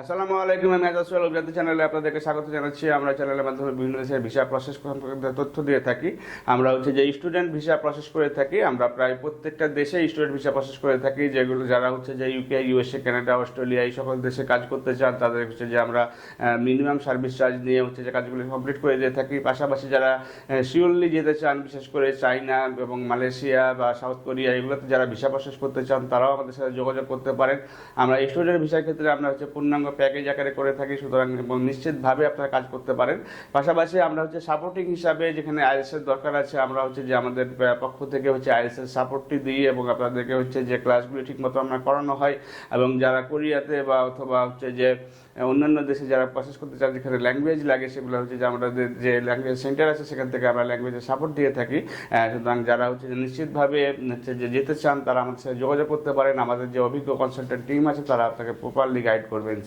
আসসালামু আলাইকুম, আমি আজাসুল অভিজাতি চ্যানেলে আপনাদেরকে স্বাগত জানাচ্ছি। আমরা চ্যানেলের মাধ্যমে বিভিন্ন দেশের ভিসা প্রসেস তথ্য দিয়ে থাকি। আমরা হচ্ছে যে স্টুডেন্ট ভিসা প্রসেস করে থাকি, আমরা প্রায় প্রত্যেকটা দেশে স্টুডেন্ট ভিসা প্রসেস করে থাকি, যেগুলো যারা হচ্ছে যে ইউকে ইউএসএ কানাডা অস্ট্রেলিয়া এই সকল দেশে কাজ করতে চান, তাদের হচ্ছে যে আমরা মিনিমাম সার্ভিস চার্জ নিয়ে হচ্ছে যে কাজগুলো কমপ্লিট করে দিয়ে থাকি। পাশাপাশি যারা শিওরলি যেতে চান, বিশেষ করে চাইনা এবং মালয়েশিয়া বা সাউথ কোরিয়া, এগুলোতে যারা ভিসা প্রসেস করতে চান, তারাও আমাদের সাথে যোগাযোগ করতে পারেন। আমরা স্টুডেন্ট ভিসার ক্ষেত্রে আমরা হচ্ছে পূর্ণাঙ্গ প্যাকেজ আকারে করে থাকি, সুতরাং নিশ্চিতভাবে আপনারা কাজ করতে পারেন। পাশাপাশি আমরা হচ্ছে সাপোর্টিং হিসাবে যেখানে আইএস এর দরকার আছে, আমরা হচ্ছে যে আমাদের পক্ষ থেকে হচ্ছে আইএস এর সাপোর্টটি দিই এবং আপনাদেরকে হচ্ছে যে ক্লাসগুলি ঠিকমতো আমরা করানো হয় এবং যারা কোরিয়াতে বা অথবা হচ্ছে যে অন্যান্য দেশে যারা প্রসেস করতে চান যেখানে ল্যাঙ্গুয়েজ লাগে, সেগুলো হচ্ছে যে আমাদের যে ল্যাঙ্গুয়েজ সেন্টার আছে, সেখান থেকে আমরা ল্যাঙ্গুয়েজের সাপোর্ট দিয়ে থাকি। সুতরাং যারা হচ্ছে নিশ্চিতভাবে হচ্ছে যে যেতে চান, তারা আমাদের সাথে যোগাযোগ করতে পারেন। আমাদের যে অভিজ্ঞ কনসালটেন্ট টিম আছে, তারা আপনাকে প্রপারলি গাইড করবে